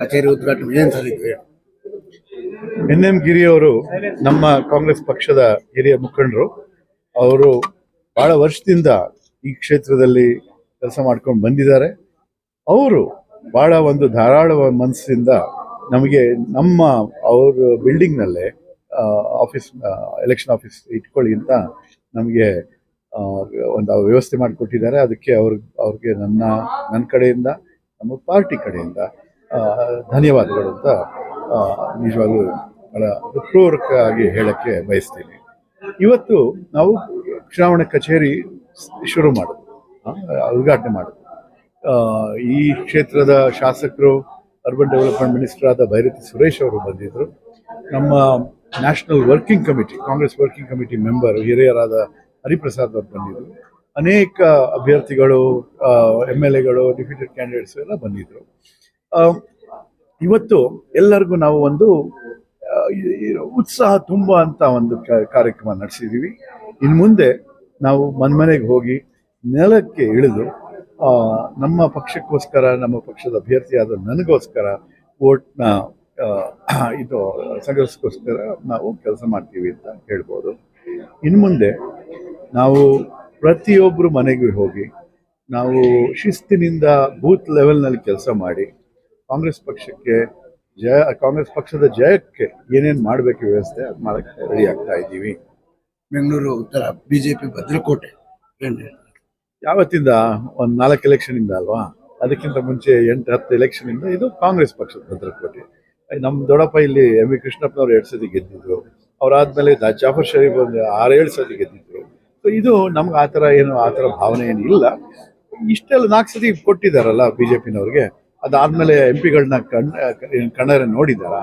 ಕಚೇರಿ ಉದ್ಘಾಟನೆ ಏನು ಸರ್ ಇದು ಎನ್ ಎಂ ಗಿರಿ ಅವರು ನಮ್ಮ ಕಾಂಗ್ರೆಸ್ ಪಕ್ಷದ ಹಿರಿಯ ಮುಖಂಡರು. ಅವರು ಬಹಳ ವರ್ಷದಿಂದ ಈ ಕ್ಷೇತ್ರದಲ್ಲಿ ಕೆಲಸ ಮಾಡ್ಕೊಂಡು ಬಂದಿದ್ದಾರೆ. ಅವರು ಬಹಳ ಒಂದು ಧಾರಾಳ ಮನಸ್ಸಿಂದ ನಮಗೆ ನಮ್ಮ ಅವ್ರ ಬಿಲ್ಡಿಂಗ್ನಲ್ಲೇ ಆಫೀಸ್ ಎಲೆಕ್ಷನ್ ಆಫೀಸ್ ಇಟ್ಕೊಳ್ಳಿ ಅಂತ ನಮಗೆ ಒಂದು ವ್ಯವಸ್ಥೆ ಮಾಡಿಕೊಟ್ಟಿದ್ದಾರೆ. ಅದಕ್ಕೆ ಅವ್ರ ಅವ್ರಿಗೆ ನನ್ನ ನನ್ನ ಕಡೆಯಿಂದ ನಮ್ಮ ಪಾರ್ಟಿ ಕಡೆಯಿಂದ ಧನ್ಯವಾದಗಳು ಅಂತ ನಿಜವಾಗ್ಲೂ ಬಹಳ ಹೃತ್ಪೂರ್ವಕವಾಗಿ ಹೇಳಕ್ಕೆ ಬಯಸ್ತೀನಿ. ಇವತ್ತು ನಾವು ಚುನಾವಣೆ ಕಚೇರಿ ಶುರು ಮಾಡೋದು ಉದ್ಘಾಟನೆ ಮಾಡೋದು. ಈ ಕ್ಷೇತ್ರದ ಶಾಸಕರು ಅರ್ಬನ್ ಡೆವಲಪ್ಮೆಂಟ್ ಮಿನಿಸ್ಟರ್ ಆದ ಭೈರತಿ ಸುರೇಶ್ ಅವರು ಬಂದಿದ್ದರು ನಮ್ಮ national working committee Congress working committee member ಹಿರಿಯರಾದ ಹರಿಪ್ರಸಾದ್ ಅವರು ಬಂದಿದ್ದರು ಅನೇಕ ಅಭ್ಯರ್ಥಿಗಳು ಎಂ ಎಲ್ ಎಗಳು ಡಿಪ್ಯೂಟೆಡ್ ಕ್ಯಾಂಡಿಡೇಟ್ಸ್ ಎಲ್ಲ ಬಂದಿದ್ದರು ಆ, ಇವತ್ತು ಎಲ್ಲರಿಗೂ ನಾವು ಒಂದು ಉತ್ಸಾಹ ತುಂಬ ಅಂತ ಒಂದು ಕಾರ್ಯಕ್ರಮ ನಡೆಸಿದ್ದೀವಿ ಇನ್ನು ಮುಂದೆ ನಾವು ಮನೆ ಮನೆಗೆ ಹೋಗಿ ನೆಲಕ್ಕೆ ಇಳಿದು ನಮ್ಮ ಪಕ್ಷಕ್ಕೋಸ್ಕರ, ನಮ್ಮ ಪಕ್ಷದ ಅಭ್ಯರ್ಥಿಯಾದ ನನಗೋಸ್ಕರ ವೋಟ್ನ ಇದು ಸಂಘರ್ಷಕ್ಕೋಸ್ಕರ ನಾವು ಕೆಲಸ ಮಾಡ್ತೀವಿ ಅಂತ ಹೇಳ್ಬೋದು. ಇನ್ನು ಮುಂದೆ ನಾವು ಪ್ರತಿಯೊಬ್ಬರು ಮನೆಗೂ ಹೋಗಿ ನಾವು ಶಿಸ್ತಿನಿಂದ ಬೂತ್ ಲೆವೆಲ್ನಲ್ಲಿ ಕೆಲಸ ಮಾಡಿ ಕಾಂಗ್ರೆಸ್ ಪಕ್ಷಕ್ಕೆ ಜಯ ಕಾಂಗ್ರೆಸ್ ಪಕ್ಷದ ಜಯಕ್ಕೆ ಏನೇನು ಮಾಡಬೇಕು ವ್ಯವಸ್ಥೆ ಅದು ಮಾಡೋಕ್ಕೆ ರೆಡಿ ಆಗ್ತಾ ಇದ್ದೀವಿ. ಬೆಂಗಳೂರು ಉತ್ತರ ಬಿಜೆಪಿ ಭದ್ರಕೋಟೆ ಪಿ ಭದ್ರಕೋಟೆ ಯಾವತ್ತಿಂದ? ಒಂದು ನಾಲ್ಕು ಎಲೆಕ್ಷನಿಂದ ಅಲ್ವಾ? ಅದಕ್ಕಿಂತ ಮುಂಚೆ ಎಂಟು ಹತ್ತು ಎಲೆಕ್ಷನಿಂದ ಇದು ಕಾಂಗ್ರೆಸ್ ಪಕ್ಷದ ಭದ್ರಕೋಟೆ. ನಮ್ಮ ದೊಡ್ಡಪ್ಪ ಇಲ್ಲಿ ಎಂ ವಿ ಕೃಷ್ಣಪ್ಪನವ್ರು ಎರಡು ಸತಿ ಗೆದ್ದಿದ್ರು. ಅವರಾದ್ಮೇಲೆ ಜಾಫರ್ ಶರೀಫ್ ಒಂದು ಆರೇಳು ಸತಿ ಗೆದ್ದಿದ್ರು. ಸೊ ಇದು ನಮ್ಗೆ ಆ ಥರ ಏನು ಆ ಥರ ಭಾವನೆ ಏನು ಇಲ್ಲ ಇಷ್ಟೆಲ್ಲ ನಾಲ್ಕು ಸತಿ ಕೊಟ್ಟಿದ್ದಾರಲ್ಲ ಬಿ ಜೆ ಪಿನವ್ರಿಗೆ ಅದಾದ್ಮೇಲೆ ಎಂ ಪಿಗಳನ್ನ ಕಣ್ ಕಣ್ಣರೆ ನೋಡಿದಾರ.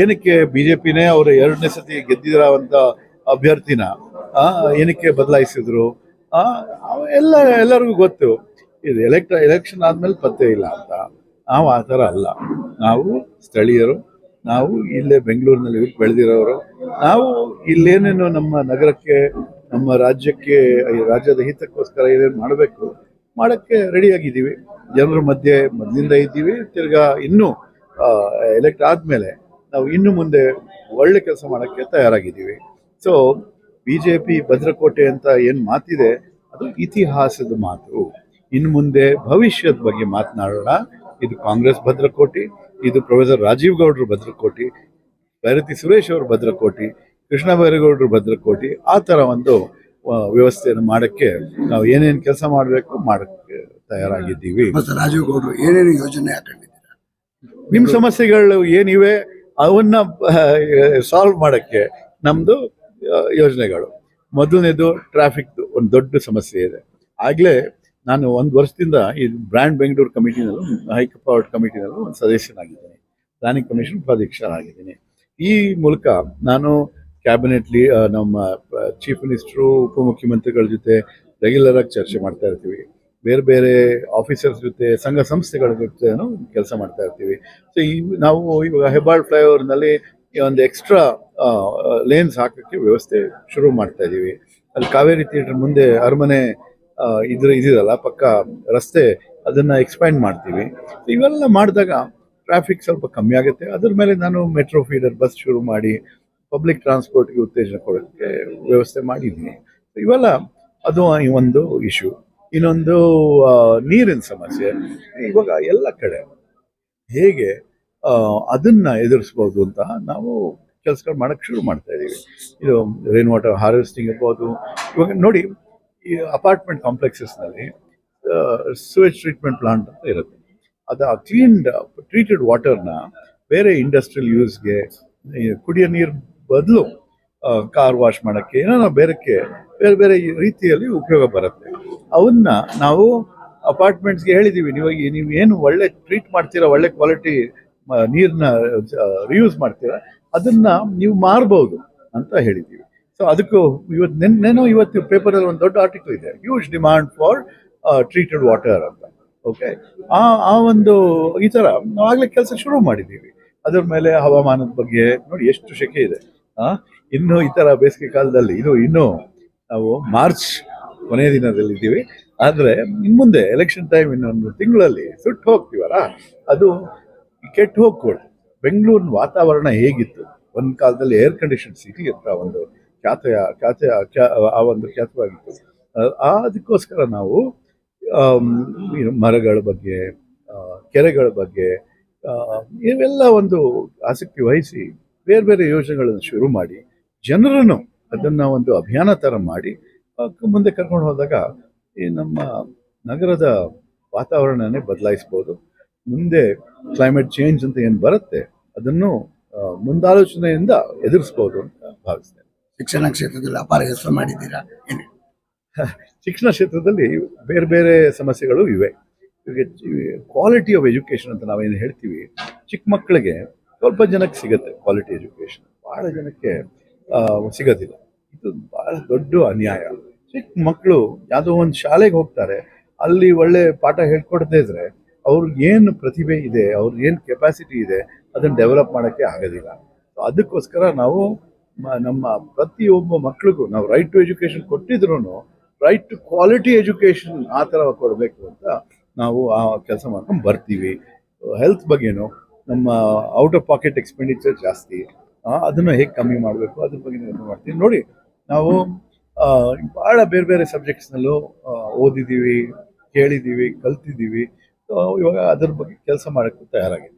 ಏನಕ್ಕೆ ಬಿ ಜೆ ಪಿನೇ ಅವರು ಎರಡನೇ ಸತಿ ಗೆದ್ದಿರೋವಂಥ ಅಭ್ಯರ್ಥಿನ ಏನಕ್ಕೆ ಬದಲಾಯಿಸಿದ್ರು? ಎಲ್ಲ, ಎಲ್ಲರಿಗೂ ಗೊತ್ತು. ಇದು ಎಲೆಕ್ಟ್ರ ಎಲೆಕ್ಷನ್ ಆದ್ಮೇಲೆ ಪತ್ತೆ ಇಲ್ಲ ಅಂತ. ನಾವು ಆ ಥರ ಅಲ್ಲ. ನಾವು ಸ್ಥಳೀಯರು, ನಾವು ಇಲ್ಲೇ ಬೆಂಗಳೂರಿನಲ್ಲಿ ಬೆಳೆದಿರೋರು, ನಾವು ಇಲ್ಲೇನೇನು ನಮ್ಮ ನಗರಕ್ಕೆ, ನಮ್ಮ ರಾಜ್ಯಕ್ಕೆ, ರಾಜ್ಯದ ಹಿತಕ್ಕೋಸ್ಕರ ಏನೇನು ಮಾಡಬೇಕು ಮಾಡೋಕ್ಕೆ ರೆಡಿಯಾಗಿದ್ದೀವಿ ಜನರ ಮಧ್ಯೆ ಮೊದಲಿಂದ ಇದ್ದೀವಿ. ತಿರ್ಗಾ ಇನ್ನೂ ಎಲೆಕ್ಟ್ ಆದಮೇಲೆ ನಾವು ಇನ್ನು ಮುಂದೆ ಒಳ್ಳೆ ಕೆಲಸ ಮಾಡೋಕ್ಕೆ ತಯಾರಾಗಿದ್ದೀವಿ. ಸೊ ಬಿ ಜೆ ಪಿ ಭದ್ರಕೋಟೆ ಅಂತ ಏನು ಮಾತಿದೆ, ಅದು ಇತಿಹಾಸದ ಮಾತು. ಇನ್ನು ಮುಂದೆ ಭವಿಷ್ಯದ ಬಗ್ಗೆ ಮಾತನಾಡೋಣ. ಇದು ಕಾಂಗ್ರೆಸ್ ಭದ್ರಕೋಟೆ, ಇದು ಪ್ರೊಫೆಸರ್ ರಾಜೀವ್ ಗೌಡ್ರ ಭದ್ರಕೋಟೆ, ಭೈರತಿ ಸುರೇಶ್ ಅವ್ರ ಭದ್ರಕೋಟೆ, ಕೃಷ್ಣ ಬೈರೇಗೌಡರು ಭದ್ರಕೋಟೆ, ಆ ಥರ ಒಂದು ವ್ಯವಸ್ಥೆಯನ್ನು ಮಾಡಕ್ಕೆ ನಾವು ಏನೇನು ಕೆಲಸ ಮಾಡಬೇಕು ಮಾಡೋಕ್ಕೆ ತಯಾರಾಗಿದ್ದೀವಿ. ಮತ್ತು ರಾಜೀವ್ ಗೌಡರು ಏನೇನು ಯೋಜನೆ ಹಾಕೊಂಡಿದ್ದೀರಾ? ನಿಮ್ಮ ಸಮಸ್ಯೆಗಳು ಏನಿವೆ ಅವನ್ನ ಸಾಲ್ವ್ ಮಾಡಕ್ಕೆ ನಮ್ಮದು ಯೋಜನೆಗಳು. ಮೊದಲನೇದು ಟ್ರಾಫಿಕ್ದು ಒಂದು ದೊಡ್ಡ ಸಮಸ್ಯೆ ಇದೆ. ಆಗಲೇ ನಾನು ಒಂದು ವರ್ಷದಿಂದ ಈ ಬ್ರ್ಯಾಂಡ್ ಬೆಂಗಳೂರು ಕಮಿಟಿನಲ್ಲೂ ಹೈಕಪವರ್ಡ್ ಕಮಿಟಿನಲ್ಲೂ ಒಂದು ಸದಸ್ಯನಾಗಿದ್ದೀನಿ. ಪ್ಲಾನಿಂಗ್ ಕಮಿಷನ್ ಉಪಾಧ್ಯಕ್ಷನಾಗಿದ್ದೀನಿ ಈ ಮೂಲಕ ನಾನು ಕ್ಯಾಬಿನೆಟ್ಲಿ ನಮ್ಮ ಚೀಫ್ ಮಿನಿಸ್ಟ್ರು ಉಪಮುಖ್ಯಮಂತ್ರಿಗಳ ಜೊತೆ ರೆಗ್ಯುಲರ್ ಆಗಿ ಚರ್ಚೆ ಮಾಡ್ತಾ ಇರ್ತೀವಿ. ಬೇರೆ ಬೇರೆ ಆಫೀಸರ್ಸ್ ಜೊತೆ, ಸಂಘ ಸಂಸ್ಥೆಗಳ ಜೊತೆನೂ ಕೆಲಸ ಮಾಡ್ತಾ ಇರ್ತೀವಿ. ಸೊ ಈ, ನಾವು ಇವಾಗ ಹೆಬ್ಬಾಳ್ ಫ್ಲೈಓವರ್ನಲ್ಲಿ ಒಂದು ಎಕ್ಸ್ಟ್ರಾ ಲೇನ್ಸ್ ಹಾಕೋಕ್ಕೆ ವ್ಯವಸ್ಥೆ ಶುರು ಮಾಡ್ತಾ ಇದ್ದೀವಿ. ಅಲ್ಲಿ ಕಾವೇರಿ ಥಿಯೇಟರ್ ಮುಂದೆ ಅರಮನೆ ಇದ್ರ, ಇದಿರಲ್ಲ, ಪಕ್ಕ ರಸ್ತೆ, ಅದನ್ನು ಎಕ್ಸ್ಪ್ಯಾಂಡ್ ಮಾಡ್ತೀವಿ. ಇವೆಲ್ಲ ಮಾಡಿದಾಗ ಟ್ರಾಫಿಕ್ ಸ್ವಲ್ಪ ಕಮ್ಮಿ ಆಗುತ್ತೆ. ಅದ್ರ ಮೇಲೆ ನಾನು ಮೆಟ್ರೋ ಫೀಡರ್ ಬಸ್ ಶುರು ಮಾಡಿ ಪಬ್ಲಿಕ್ ಟ್ರಾನ್ಸ್ಪೋರ್ಟ್ಗೆ ಉತ್ತೇಜನ ಕೊಡೋಕ್ಕೆ ವ್ಯವಸ್ಥೆ ಮಾಡಿದ್ದೀನಿ. ಇವೆಲ್ಲ ಅದು ಒಂದು ಇಶ್ಯೂ ಇನ್ನೊಂದು ನೀರಿನ ಸಮಸ್ಯೆ. ಇವಾಗ ಎಲ್ಲ ಕಡೆ ಹೇಗೆ ಅದನ್ನ ಎದುರಿಸ್ಬೋದು ಅಂತ ನಾವು ಕೆಲಸಗಳು ಮಾಡಕ್ಕೆ ಶುರು ಮಾಡ್ತಾ ಇದ್ದೀವಿ ಇದು ರೈನ್ ವಾಟರ್ ಹಾರ್ವೆಸ್ಟಿಂಗ್ ಇರ್ಬೋದು. ಇವಾಗ ನೋಡಿ, ಈ ಅಪಾರ್ಟ್ಮೆಂಟ್ ಕಾಂಪ್ಲೆಕ್ಸಸ್ನಲ್ಲಿ ಸುವೇಜ್ ಟ್ರೀಟ್ಮೆಂಟ್ ಪ್ಲಾಂಟ್ ಅಂತ ಇರುತ್ತೆ. ಅದು ಆ ಕ್ಲೀನ್ಡ್ ಟ್ರೀಟೆಡ್ ವಾಟರ್ನ ಬೇರೆ ಇಂಡಸ್ಟ್ರಿಯಲ್ ಯೂಸ್ಗೆ ಕುಡಿಯೋ ನೀರು ಬದಲು ಕಾರ್ ವಾಶ್ ಮಾಡೋಕ್ಕೆ ಏನೋ ಬೇರೆಕ್ಕೆ, ಬೇರೆ ಬೇರೆ ರೀತಿಯಲ್ಲಿ ಉಪಯೋಗ ಬರುತ್ತೆ. ಅವನ್ನ ನಾವು ಅಪಾರ್ಟ್ಮೆಂಟ್ಸ್ಗೆ ಹೇಳಿದ್ದೀವಿ ನೀವು ನೀವು ಏನು ಒಳ್ಳೆ ಟ್ರೀಟ್ ಮಾಡ್ತೀರಾ, ಒಳ್ಳೆ ಕ್ವಾಲಿಟಿ ನೀರನ್ನ ರಿಯೂಸ್ ಮಾಡ್ತೀರಾ, ಅದನ್ನ ನೀವು ಮಾರ್ಬೋದು ಅಂತ ಹೇಳಿದ್ದೀವಿ ಸೊ ಅದಕ್ಕೂ ಇವತ್ತು ನೆನ್ನೆನೋ ಇವತ್ತು ಪೇಪರಲ್ಲಿ ಒಂದು ದೊಡ್ಡ ಆರ್ಟಿಕಲ್ ಇದೆ huge demand for treated water ಅಂತ. ಓಕೆ ಆ ಆ ಒಂದು, ಈ ಥರ ನಾವು ಆಗಲೇ ಕೆಲಸ ಶುರು ಮಾಡಿದ್ದೀವಿ ಅದರ ಮೇಲೆ ಹವಾಮಾನದ ಬಗ್ಗೆ ನೋಡಿ, ಎಷ್ಟು ಶೆಕೆ ಇದೆ. ಇನ್ನು ಈ ಥರ ಬೇಸಿಗೆ ಕಾಲದಲ್ಲಿ ಇದು ಇನ್ನೂ ನಾವು ಮಾರ್ಚ್ ಕೊನೆಯ ದಿನದಲ್ಲಿ ಇದ್ದೀವಿ. ಆದರೆ ಇನ್ನು ಮುಂದೆ ಎಲೆಕ್ಷನ್ ಟೈಮ್ ಇನ್ನೊಂದು ತಿಂಗಳಲ್ಲಿ ಸುಟ್ಟು ಹೋಗ್ತೀವಲ್ಲ? ಅದು ಕೆಟ್ಟು ಹೋಗ್ಕೊಳ್ಳಿ. ಬೆಂಗಳೂರಿನ ವಾತಾವರಣ ಹೇಗಿತ್ತು? ಒಂದು ಕಾಲದಲ್ಲಿ ಏರ್ ಕಂಡೀಷನ್ ಸಿಟಿ ಅಂತ ಒಂದು ಖ್ಯಾತೆಯ ಖ್ಯಾತೆಯ, ಖ್ಯಾ- ಆ ಒಂದು ಖ್ಯಾತವಾಗಿತ್ತು. ಅದಕ್ಕೋಸ್ಕರ ನಾವು ಮರಗಳ ಬಗ್ಗೆ ಕೆರೆಗಳ ಬಗ್ಗೆ ಇವೆಲ್ಲ ಒಂದು ಆಸಕ್ತಿ ವಹಿಸಿ ಬೇರೆ ಬೇರೆ ಯೋಜನೆಗಳನ್ನು ಶುರು ಮಾಡಿ ಜನರನ್ನು ಅದನ್ನು ಒಂದು ಅಭಿಯಾನ ಥರ ಮಾಡಿ ಮುಂದೆ ಕರ್ಕೊಂಡು ಹೋದಾಗ ಈ ನಮ್ಮ ನಗರದ ವಾತಾವರಣನೇ ಬದಲಾಯಿಸ್ಬೋದು. ಮುಂದೆ ಕ್ಲೈಮೇಟ್ ಚೇಂಜ್ ಅಂತ ಏನು ಬರುತ್ತೆ ಅದನ್ನು ಮುಂದಾಲೋಚನೆಯಿಂದ ಎದುರಿಸ್ಬೋದು ಅಂತ ಭಾವಿಸ್ತೇನೆ. ಶಿಕ್ಷಣ ಕ್ಷೇತ್ರದಲ್ಲಿ ಅಪಾರ ಹೆಸರು ಮಾಡಿದ್ದೀರಾ? ಶಿಕ್ಷಣ ಕ್ಷೇತ್ರದಲ್ಲಿ ಬೇರೆ ಬೇರೆ ಸಮಸ್ಯೆಗಳು ಇವೆ. ಕ್ವಾಲಿಟಿ ಆಫ್ ಎಜುಕೇಷನ್ ಅಂತ ನಾವೇನು ಹೇಳ್ತೀವಿ ಚಿಕ್ಕ ಮಕ್ಕಳಿಗೆ ಸ್ವಲ್ಪ ಜನಕ್ಕೆ ಸಿಗುತ್ತೆ ಕ್ವಾಲಿಟಿ ಎಜುಕೇಷನ್ ಭಾಳ ಜನಕ್ಕೆ ಸಿಗೋದಿಲ್ಲ. ಇದು ಭಾಳ ದೊಡ್ಡ ಅನ್ಯಾಯ. ಚಿಕ್ಕ ಮಕ್ಕಳು ಯಾವುದೋ ಒಂದು ಶಾಲೆಗೆ ಹೋಗ್ತಾರೆ, ಅಲ್ಲಿ ಒಳ್ಳೆ ಪಾಠ ಹೇಳ್ಕೊಡದೇ ಇದ್ರೆ ಅವ್ರಿಗೆ ಏನು ಪ್ರತಿಭೆ ಇದೆ, ಅವ್ರಿಗೆ ಏನು ಕೆಪಾಸಿಟಿ ಇದೆ, ಅದನ್ನು ಡೆವಲಪ್ ಮಾಡೋಕ್ಕೆ ಆಗೋದಿಲ್ಲ. ಅದಕ್ಕೋಸ್ಕರ ನಾವು ನಮ್ಮ ಪ್ರತಿಯೊಬ್ಬ ಮಕ್ಳಿಗೂ ನಾವು ರೈಟ್ ಟು ಎಜುಕೇಶನ್ ಕೊಟ್ಟಿದ್ರು ರೈಟ್ ಟು ಕ್ವಾಲಿಟಿ ಎಜುಕೇಶನ್ ಆ ಥರ ಕೊಡಬೇಕು ಅಂತ ನಾವು ಆ ಕೆಲಸ ಮಾಡ್ಕೊಂಡು ಬರ್ತೀವಿ. ಹೆಲ್ತ್ ಬಗ್ಗೆನೂ ನಮ್ಮ ಔಟ್ ಆಫ್ ಪಾಕೆಟ್ ಎಕ್ಸ್ಪೆಂಡಿಚರ್ ಜಾಸ್ತಿ. ಅದನ್ನು ಹೇಗೆ ಕಮ್ಮಿ ಮಾಡಬೇಕು? ಅದ್ರ ಬಗ್ಗೆ ನಾನು ಮಾಡ್ತೀನಿ. ನೋಡಿ, ನಾವು ಭಾಳ ಬೇರೆ ಬೇರೆ ಸಬ್ಜೆಕ್ಟ್ಸ್ನಲ್ಲೂ ಓದಿದ್ದೀವಿ ಕೇಳಿದ್ದೀವಿ ಕಲ್ತಿದ್ದೀವಿ ಇವಾಗ ಅದ್ರ ಬಗ್ಗೆ ಕೆಲಸ ಮಾಡೋಕ್ಕೆ ತಯಾರಾಗಿದ್ದೀವಿ.